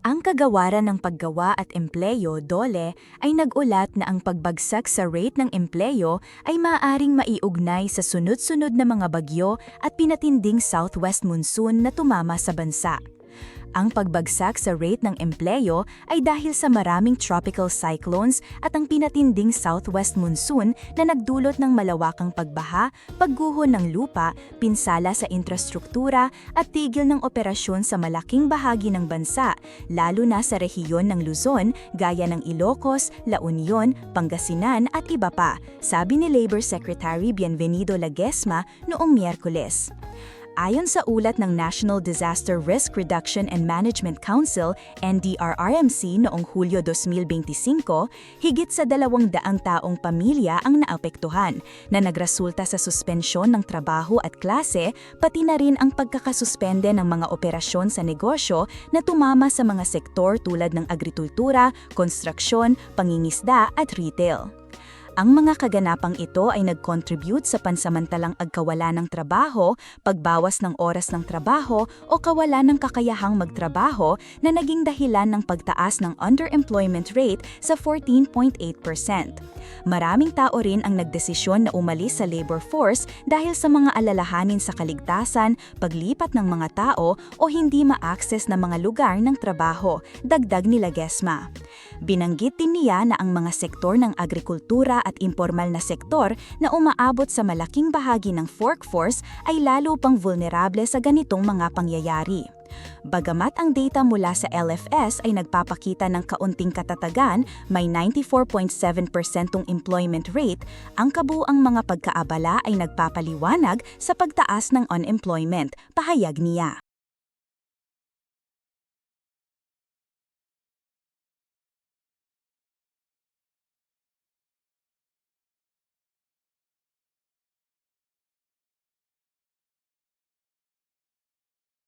Ang kagawaran ng paggawa at empleyo, DOLE, ay nag-ulat na ang pagbagsak sa rate ng empleyo ay maaaring maiugnay sa sunod-sunod na mga bagyo at pinatinding southwest monsoon na tumama sa bansa. Ang pagbagsak sa rate ng empleyo ay dahil sa maraming tropical cyclones at ang pinatinding southwest monsoon na nagdulot ng malawakang pagbaha, pagguho ng lupa, pinsala sa infrastruktura at tigil ng operasyon sa malaking bahagi ng bansa, lalo na sa rehiyon ng Luzon gaya ng Ilocos, La Union, Pangasinan at iba pa, sabi ni Labor Secretary Bienvenido Lagesma noong Miyerkules. Ayon sa ulat ng National Disaster Risk Reduction and Management Council, NDRRMC noong Hulyo 2025, higit sa dalawang daang taong pamilya ang naapektuhan, na nagresulta sa suspensyon ng trabaho at klase, pati na rin ang pagkakasuspende ng mga operasyon sa negosyo na tumama sa mga sektor tulad ng agrikultura, konstruksyon, pangingisda at retail. Ang mga kaganapang ito ay nag-contribute sa pansamantalang agkawala ng trabaho, pagbawas ng oras ng trabaho o kawalan ng kakayahang magtrabaho na naging dahilan ng pagtaas ng underemployment rate sa 14.8%. Maraming tao rin ang nagdesisyon na umalis sa labor force dahil sa mga alalahanin sa kaligtasan, paglipat ng mga tao o hindi ma-access na mga lugar ng trabaho, dagdag ni Lagesma. Binanggit din niya na ang mga sektor ng agrikultura at impormal na sektor na umaabot sa malaking bahagi ng workforce ay lalo pang vulnerable sa ganitong mga pangyayari. Bagamat ang data mula sa LFS ay nagpapakita ng kaunting katatagan, may 94.7% employment rate, ang kabuang mga pagkaabala ay nagpapaliwanag sa pagtaas ng unemployment, pahayag niya.